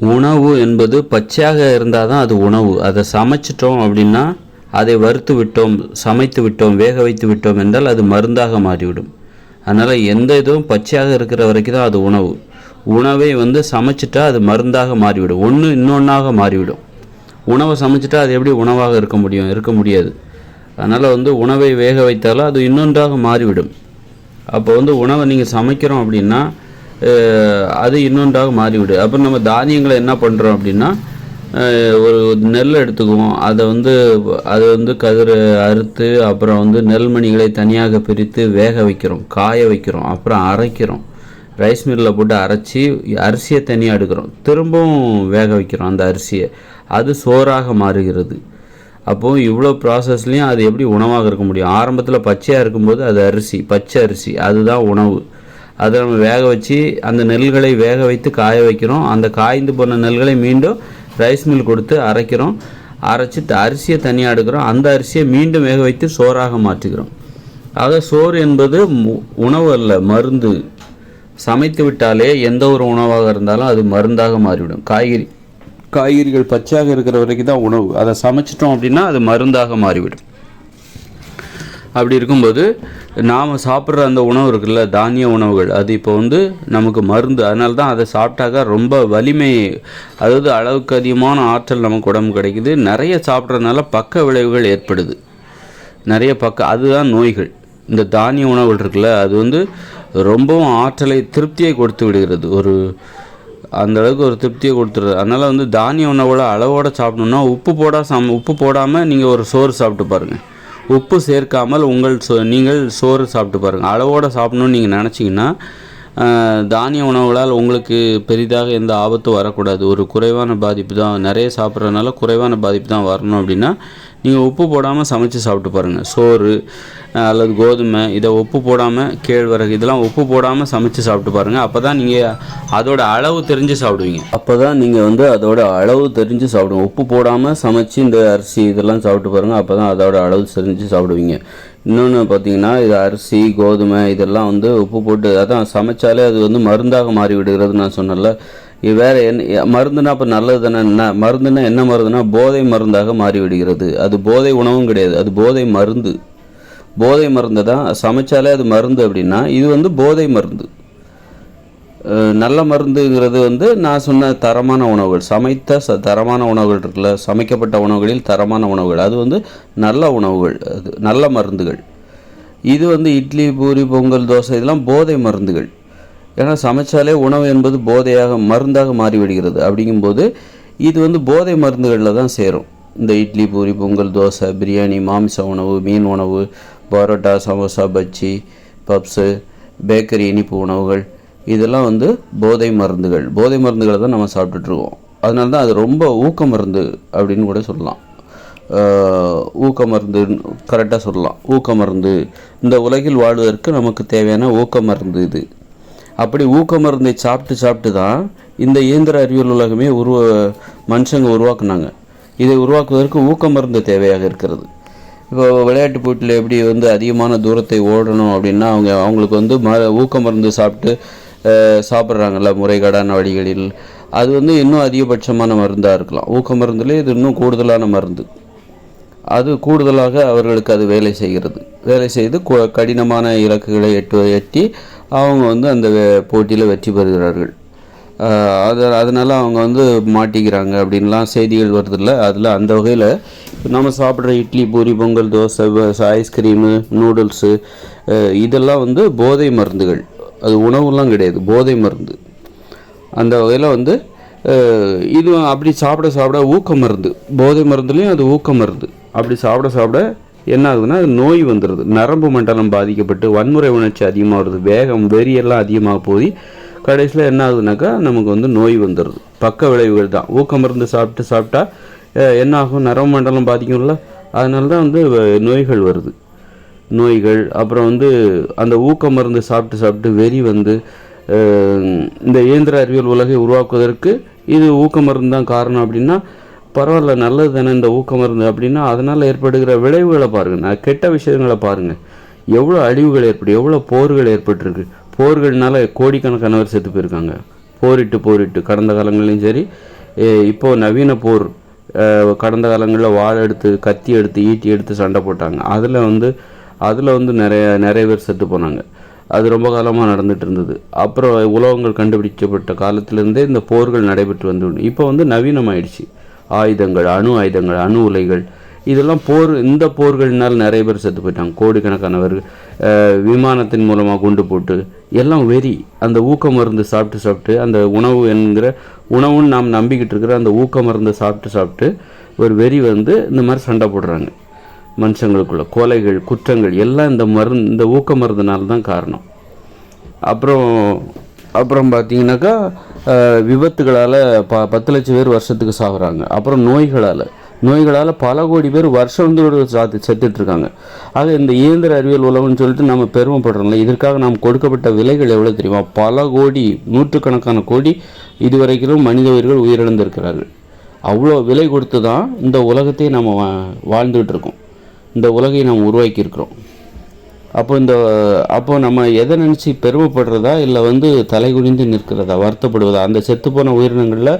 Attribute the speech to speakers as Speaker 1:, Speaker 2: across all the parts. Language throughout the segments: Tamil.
Speaker 1: உணவு என்பது பச்சையாக இருந்தால் தான் அது உணவு. அதை சமைச்சிட்டோம் அப்படின்னா அதை வறுத்து விட்டோம் சமைத்து விட்டோம் வேக வைத்து விட்டோம் என்றால் அது மருந்தாக மாறிவிடும். அதனால் எந்த இதுவும் பச்சையாக இருக்கிற வரைக்கும் தான் அது உணவு. உணவை வந்து சமைச்சிட்டா அது மருந்தாக மாறிவிடும். ஒன்று இன்னொன்றாக மாறிவிடும். உணவை சமைச்சிட்டா அது எப்படி உணவாக இருக்க முடியும்? இருக்க முடியாது. அதனால் வந்து உணவை வேக வைத்தாலும் அது இன்னொன்றாக மாறிவிடும். அப்போ வந்து உணவை நீங்கள் சமைக்கிறோம் அப்படின்னா அது இன்னொன்றாக மாறிவிடும் அப்புறம் நம்ம தானியங்களை என்ன பண்ணுறோம் அப்படின்னா ஒரு நெல் எடுத்துக்குவோம். அதை வந்து அதை வந்து கதிர் அறுத்து அப்புறம் வந்து நெல்மணிகளை தனியாக பிரித்து வேக வைக்கிறோம். காய வைக்கிறோம். அப்புறம் அரைக்கிறோம். ரைஸ் மில்லில் போட்டு அரைச்சி அரிசியை தனியாக எடுக்கிறோம். திரும்பவும் வேக வைக்கிறோம் அந்த அரிசியை. அது சோறாக மாறுகிறது. அப்போது இவ்வளோ ப்ராசஸ்லேயும் அது எப்படி உணவாக இருக்க முடியும்? ஆரம்பத்தில் பச்சையாக இருக்கும்போது அது அரிசி பச்சை அரிசி. அதுதான் உணவு. அதை நம்ம வேக வச்சு அந்த நெல்களை வேக வைத்து காய வைக்கிறோம். அந்த காய்ந்து போன நெல்களை மீண்டும் ரைஸ் மில் கொடுத்து அரைக்கிறோம். அரைச்சி அரிசியை தனியாக எடுக்கிறோம். அந்த அரிசியை மீண்டும் வேக வைத்து சோறாக மாற்றுகிறோம். ஆக சோறு என்பது மு- உணவு அல்ல மருந்து. சமைத்து விட்டாலே எந்த ஒரு உணவாக இருந்தாலும் அது மருந்தாக மாறிவிடும். காய்கறி. காய்கறிகள் பச்சையாக இருக்கிற வரைக்கும் தான் உணவு. அதை சமைச்சிட்டோம் அப்படின்னா அது மருந்தாக மாறிவிடும். அப்படி இருக்கும்போது நாம் சாப்பிட்ற அந்த உணவு இருக்குல்ல தானிய உணவுகள் அது இப்போ வந்து நமக்கு மருந்து. அதனால தான் அதை சாப்பிட்டாக்கா ரொம்ப வலிமை அதாவது அளவுக்கு அதிகமான ஆற்றல் நமக்கு உடம்பு கிடைக்குது. நிறைய சாப்பிட்றதுனால பக்க விளைவுகள் ஏற்படுது. நிறைய பக்க அதுதான் நோய்கள். இந்த தானிய உணவுகள் இருக்குல்ல அது வந்து ரொம்பவும் ஆற்றலை திருப்தியை கொடுத்து விடுகிறது. ஒரு அந்த அளவுக்கு ஒரு திருப்தியை கொடுத்துருது. அதனால் வந்து தானிய உணவோட அளவோடு சாப்பிடணும்னா உப்பு போட சம் உப்பு போடாமல் நீங்கள் ஒரு சோறு சாப்பிட்டு பாருங்கள் உப்பு சேர்க்காமல் உங்கள் சோ நீங்கள் சோறு சாப்பிட்டு பாருங்கள் அளவோடு சாப்பிட்ணுன்னு நீங்கள் நினச்சிங்கன்னா தானிய உணவுகளால் உங்களுக்கு பெரிதாக எந்த ஆபத்தும் வரக்கூடாது. ஒரு குறைவான பாதிப்பு தான். நிறைய சாப்பிட்றதுனால குறைவான பாதிப்பு தான் வரணும் அப்படின்னா நீங்கள் உப்பு போடாமல் சமைச்சு சாப்பிட்டு பாருங்கள் சோறு அல்லது கோதுமை இதை உப்பு போடாமல் கேழ்வரகு இதெல்லாம் உப்பு போடாமல் சமைச்சு சாப்பிட்டு பாருங்கள் அப்போ தான் நீங்கள் அதோட அளவு தெரிஞ்சு சாப்பிடுவீங்க. அப்போ தான் நீங்கள் வந்து அதோட அளவு தெரிஞ்சு சாப்பிடுவோம் உப்பு போடாமல் சமைச்சு இந்த அரிசி இதெல்லாம் சாப்பிட்டு பாருங்கள் அப்போ தான் அதோட அளவு தெரிஞ்சு சாப்பிடுவீங்க. இன்னொன்று பார்த்தீங்கன்னா இது அரிசி கோதுமை இதெல்லாம் வந்து உப்பு போட்டு அதான் சமைச்சாலே அது வந்து மருந்தாக மாறி விடுகிறது நான் சொன்னல இது என்ன மருந்துனா அப்போ நல்லது தானே என்ன மருந்துனா என்ன மருந்துனா போதை மருந்தாக மாறிவிடுகிறது. அது போதை உணவும் கிடையாது. அது போதை மருந்து. போதை மருந்து தான் சமைச்சாலே அது மருந்து அப்படின்னா இது வந்து போதை மருந்து. நல்ல மருந்துங்கிறது வந்து நான் சொன்ன தரமான உணவுகள் சமைத்த ச தரமான உணவுகள் இருக்குல்ல சமைக்கப்பட்ட உணவுகளில் தரமான உணவுகள். அது வந்து நல்ல உணவுகள் அது நல்ல மருந்துகள். இது வந்து இட்லி பூரி பொங்கல் தோசை இதெல்லாம் போதை மருந்துகள். ஏன்னா சமைச்சாலே உணவு என்பது போதையாக மருந்தாக மாறிவிடுகிறது. அப்படிங்கும்போது இது வந்து போதை மருந்துகளில் தான் சேரும். இந்த இட்லி பூரி பொங்கல் தோசை பிரியாணி மாமிச உணவு மீன் உணவு பரோட்டா சமோசா பஜ்ஜி பப்ஸு பேக்கரி இனிப்பு உணவுகள். இதெல்லாம் வந்து போதை மருந்துகள். போதை மருந்துகளை தான் நம்ம சாப்பிட்டுட்ருக்கோம். அதனால தான் அது ரொம்ப ஊக்க மருந்து அப்படின்னு கூட சொல்லலாம். ஊக்க மருந்து கரெக்டாக சொல்லலாம். ஊக்க மருந்து. இந்த உலகில் வாழ்வதற்கு நமக்கு தேவையான ஊக்க மருந்து இது. அப்படி ஊக்க மருந்தை சாப்பிட்டு சாப்பிட்டு தான் இந்த இயந்திர அறிவியல் உலகமே உருவ மனுஷங்க உருவாக்குனாங்க. இதை உருவாக்குவதற்கு ஊக்க மருந்து தேவையாக இருக்கிறது. இப்போ விளையாட்டு போட்டியில் எப்படி வந்து அதிகமான தூரத்தை ஓடணும் அப்படின்னா அவங்க அவங்களுக்கு வந்து ம ஊக்க மருந்து சாப்பிட்டு சாப்பிட்றாங்கல்ல முறைகேடான வழிகளில். அது வந்து இன்னும் அதிகபட்சமான மருந்தாக இருக்கலாம். ஊக்க மருந்துலேயே இது இன்னும் கூடுதலான மருந்து. அது கூடுதலாக அவர்களுக்கு அது வேலை செய்கிறது. வேலை செய்து கடினமான இலக்குகளை எட்டு எட்டி அவங்க வந்து அந்த போட்டியில் வெற்றி பெறுகிறார்கள். அது அதனால் அவங்க வந்து மாட்டிக்கிறாங்க அப்படின்லாம் செய்திகள் வருதில்ல. அதில் அந்த வகையில் நம்ம சாப்பிட்ற idli puri pongal dosa ice cream noodles இதெல்லாம் வந்து போதை மருந்துகள். அது உணவுலாம் கிடையாது போதை மருந்து. அந்த வகையில் வந்து இது அப்படி சாப்பிட சாப்பிட ஊக்க மருந்து. போதை மருந்துலேயும் அது ஊக்க மருந்து. அப்படி சாப்பிட சாப்பிட என்ன ஆகுதுன்னா அது நோய் வந்துடுது நரம்பு மண்டலம் பாதிக்கப்பட்டு வன்முறை உணர்ச்சி அதிகமாக வருது. வேகம் வெறியெல்லாம் அதிகமாக போய் கடைசியில் என்ன ஆகுதுனாக்கா நமக்கு வந்து நோய் வந்துடுது பக்க விளைவுகள் தான். ஊக்க மருந்து சாப்பிட்டு சாப்பிட்டா என்ன ஆகும்? நரம்பு மண்டலம் பாதிக்கும்ல? அதனால தான் வந்து வ- நோய்கள் வருது. நோய்கள் அப்புறம் வந்து அந்த ஊக்க மருந்து சாப்பிட்டு சாப்பிட்டு வெறி வந்து இந்த இயந்திர அறிவியல் உலகை உருவாக்குவதற்கு இது ஊக்க மருந்து தான் காரணம் அப்படின்னா பரவாயில்ல நல்லது தானே இந்த ஊக்க மருந்து அப்படின்னா அதனால் ஏற்படுகிற விளைவுகளை பாருங்கள் நான் கெட்ட விஷயங்களை பாருங்கள் எவ்வளோ அழிவுகள் ஏற்படும் எவ்வளோ போர்கள் ஏற்பட்டிருக்கு. போர்கள்னால கோடிக்கணக்கானவர் செத்து போயிருக்காங்க. போரிட்டு போரிட்டு. கடந்த காலங்கள்லையும் சரி இப்போது இப்போ நவீன போர் கடந்த காலங்களில் வாழை எடுத்து கத்தி எடுத்து ஈட்டி எடுத்து சண்டை போட்டாங்க. அதில் வந்து அதில் வந்து நிறைய நிறைய பேர் செத்து போனாங்க. அது ரொம்ப காலமாக நடந்துட்டு இருந்தது. அப்புறம் உலோகங்கள் கண்டுபிடிக்கப்பட்ட காலத்திலேருந்தே இந்த போர்கள் நடைபெற்று வந்து இப்போ வந்து நவீனமாயிடுச்சு. ஆயுதங்கள் அணு ஆயுதங்கள் அணு உலைகள் இதெல்லாம் போர் இந்த போர்கள்னால் நிறைய பேர் செத்து போயிட்டாங்க. கோடிக்கணக்கானவர்கள் விமானத்தின் மூலமாக குண்டு போட்டு எல்லாம் வெறி. அந்த ஊக்க மருந்து சாப்பிட்டு சாப்பிட்டு அந்த உணவு என்கிற உணவுன்னு நாம் நம்பிக்கிட்டு இருக்கிற அந்த ஊக்க மருந்து சாப்பிட்டு சாப்பிட்டு ஒரு வெறி வந்து இந்த மாதிரி சண்டை போடுறாங்க. மனுஷங்களுக்குள்ள கொலைகள் குற்றங்கள் எல்லாம் இந்த மருந்து இந்த ஊக்க மருந்துனால தான் காரணம். அப்புறம் அப்புறம் பார்த்தீங்கன்னாக்கா விபத்துகளால் ப பத்து லட்சம் பேர் வருஷத்துக்கு சாகுறாங்க. அப்புறம் நோய்களால். நோய்களால் பல கோடி பேர் வருஷம் சாத்து செத்துட்ருக்காங்க. ஆக இந்த இயந்திர அறிவியல் உலகம்னு சொல்லிட்டு நம்ம பெருமைப்படுறோம்ல இதற்காக நாம் கொடுக்கப்பட்ட விலைகள் எவ்வளோ தெரியுமா? பல கோடி நூற்றுக்கணக்கான கோடி இதுவரைக்கும் மனித உயிர்கள் உயிரிழந்திருக்கிறார்கள். அவ்வளோ விலை கொடுத்து தான் இந்த உலகத்தை நம்ம வா வாழ்ந்துகிட்டு இருக்கோம் இந்த உலகை நாம் உருவாக்கியிருக்கிறோம். அப்போ இந்த அப்போ நம்ம எதை நினச்சி பெருமைப்படுறதா இல்லை வந்து தலைகுனிந்து நிற்கிறதா வருத்தப்படுவதா? அந்த செத்துப்போன உயிரினங்களில்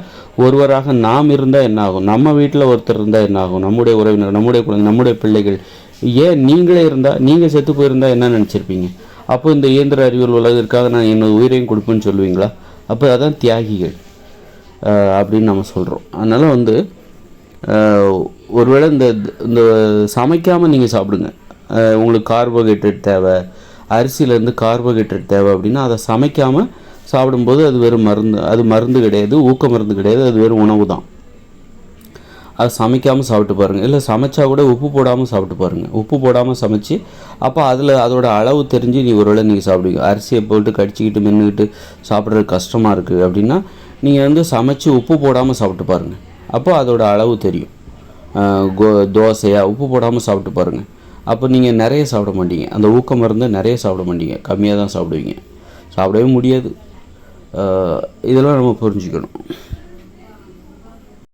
Speaker 1: ஒருவராக நாம் இருந்தால் என்ன ஆகும்? நம்ம வீட்டில் ஒருத்தர் இருந்தால் என்ன ஆகும்? நம்முடைய உறவினர் நம்முடைய குழந்தை நம்முடைய பிள்ளைகள். ஏன் நீங்களே இருந்தால் நீங்கள் செத்து போயிருந்தால் என்ன நினச்சிருப்பீங்க? அப்போ இந்த இயந்திர அறிவியல் உலகிற்காக நான் என்னோட உயிரையும் கொடுப்பேன்னு சொல்லுவீங்களா? அப்போ அதான் தியாகிகள் அப்படின்னு நம்ம சொல்கிறோம் அதனால் வந்து ஒருவேளை இந்த இந்த சமைக்காமல் நீங்கள் சாப்பிடுங்க. உங்களுக்கு கார்போஹைட்ரேட் தேவை. அரிசியிலேருந்து கார்போஹைட்ரேட் தேவை அப்படின்னா அதை சமைக்காமல் சாப்பிடும்போது அது வெறும் மருந்து அது மருந்து கிடையாது ஊக்க மருந்து கிடையாது அது வெறும் உணவு தான். அது சமைக்காமல் சாப்பிட்டு பாருங்கள் இல்லை சமைச்சா கூட உப்பு போடாமல் சாப்பிட்டு பாருங்கள் உப்பு போடாமல் சமைச்சு அப்போ அதில் அதோட அளவு தெரிஞ்சு நீ ஒருவேளை நீங்கள் சாப்பிடுவீங்க. அரிசியை போட்டு கடிச்சிக்கிட்டு மென்னுக்கிட்டு சாப்பிட்றது கஷ்டமாக இருக்குது அப்படின்னா நீங்கள் வந்து சமைச்சு உப்பு போடாமல் சாப்பிட்டு பாருங்கள் அப்போ அதோட அளவு தெரியும். கோ தோசையாக உப்பு போடாமல் சாப்பிட்டு பாருங்கள் அப்போ நீங்கள் நிறைய சாப்பிட மாட்டீங்க. அந்த ஊக்க மருந்து நிறைய சாப்பிட மாட்டீங்க. கம்மியாக தான் சாப்பிடுவீங்க. சாப்பிடவே முடியாது. இதெல்லாம் நம்ம புரிஞ்சுக்கணும்.